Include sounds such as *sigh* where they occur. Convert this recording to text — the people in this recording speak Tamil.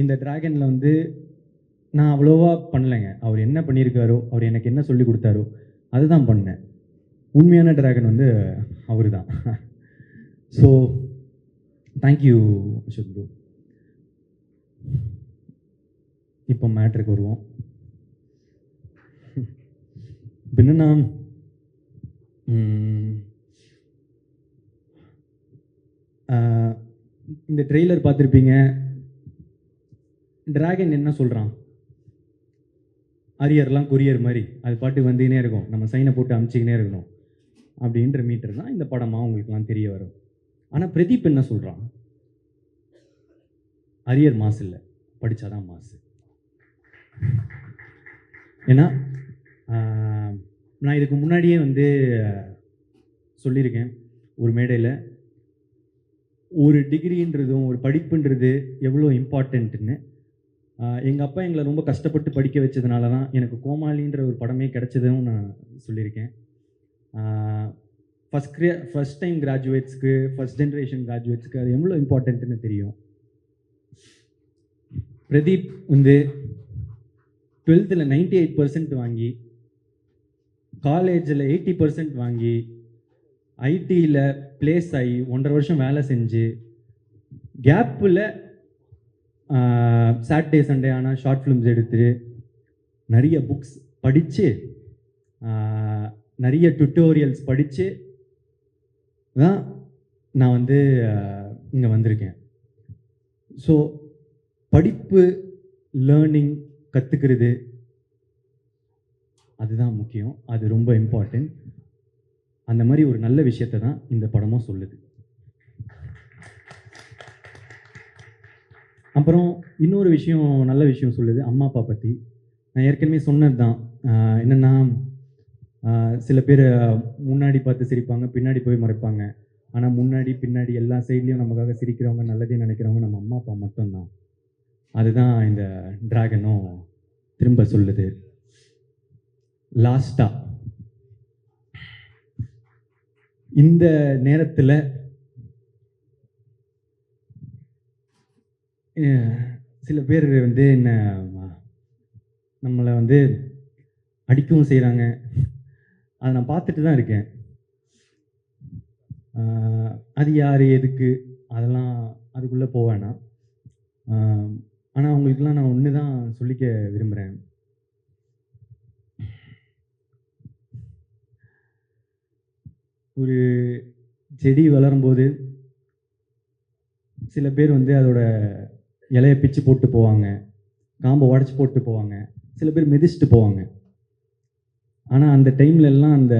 இந்த டிராகனில் வந்து நான் அவ்வளோவா பண்ணலைங்க. அவர் என்ன பண்ணியிருக்காரோ அவர் எனக்கு என்ன சொல்லி கொடுத்தாரோ அதுதான் பண்ணேன். உண்மையான டிராகன் வந்து அவர் தான் ஸோ தேங்க்யூ அசோக் ப்ரோ இப்போ மேட்ருக்கு வருவோம். *laughs* இப்போ என்னன்னா இந்த ட்ரெய்லர் பார்த்துருப்பீங்க. டிராகன் என்ன சொல்கிறான் அரியர்லாம் கொரியர் மாதிரி. அது பாட்டு வந்துக்கினே இருக்கும். நம்ம சைனை போட்டு அமுச்சிக்கினே இருக்கணும். அப்படின்ற மீட்டர் தான் இந்த படமாக உங்களுக்குலாம் தெரிய வரும். ஆனால் பிரதீப் என்ன சொல்கிறான் அரியர் மாசு இல்லை. படித்தாதான் மாசு. ஏன்னா நான் இதுக்கு முன்னாடியே வந்து சொல்லியிருக்கேன். ஒரு மேடையில் ஒரு டிகிரின்றதும் ஒரு படிப்புன்றது எவ்வளோ இம்பார்ட்டண்ட்டுன்னு எங்கள் அப்பா எங்களை ரொம்ப கஷ்டப்பட்டு படிக்க வச்சதுனால தான் எனக்கு கோமாளின்ற ஒரு படமே கிடைச்சதும் நான் சொல்லியிருக்கேன். ஃபஸ்ட் கிரே ஃபஸ்ட் டைம் கிராஜுவேட்ஸ்க்கு ஃபஸ்ட் ஜென்ரேஷன் கிராஜுவேட்ஸ்க்கு அது எவ்வளோ இம்பார்ட்டன்ட்னு தெரியும். பிரதீப் வந்து டுவெல்த்தில் நைன்டி எயிட் பர்சன்ட் வாங்கி காலேஜில் எயிட்டி பர்சன்ட் வாங்கி ஐடியில் ப்ளேஸ் ஆகி ஒன்றரை வருஷம் வேலை செஞ்சு கேப்பில் சாட்டர்டே சண்டே ஆனால் ஷார்ட் ஃபிலிம்ஸ் எடுத்து நிறைய புக்ஸ் படித்து நிறைய டுட்டோரியல்ஸ் படித்து தான் நான் வந்து இங்கே வந்திருக்கேன். ஸோ படிப்பு லேர்னிங் கற்றுக்கிறது அதுதான் முக்கியம். அது ரொம்ப இம்பார்ட்டன்ட் அந்த மாதிரி ஒரு நல்ல விஷயத்தை தான் இந்த படமும் சொல்லுது. அப்புறம் இன்னொரு விஷயம் நல்ல விஷயம் சொல்லுது. அம்மா அப்பா பற்றி நான் ஏற்கனவே சொன்னது தான் என்னென்னா சில பேர் முன்னாடி பார்த்து சிரிப்பாங்க பின்னாடி போய் மறைப்பாங்க. ஆனால் முன்னாடி பின்னாடி எல்லா சைட்லேயும் நமக்காக சிரிக்கிறவங்க நல்லதே நினைக்கிறவங்க நம்ம அம்மா அப்பா மட்டும்தான். அதுதான் இந்த டிராகனும் திரும்ப சொல்லுது. லாஸ்டா இந்த நேரத்தில் சில பேர் வந்து என்ன நம்மளை வந்து அடிக்கவும் செய்கிறாங்க அதை நான் பார்த்துட்டு தான் இருக்கேன். அது யார் எதுக்கு அதெல்லாம் அதுக்குள்ளே போவேனா ஆனால் அவங்களுக்குலாம் நான் ஒன்று தான் சொல்லிக்க விரும்புகிறேன் ஒரு செடி வளரும்போது சில பேர் வந்து அதோட இலையை பிச்சு போட்டு போவாங்க. காம்பை உடச்சி போட்டு போவாங்க. சில பேர் மிதிச்சுட்டு போவாங்க. ஆனால் அந்த டைம்ல எல்லாம் அந்த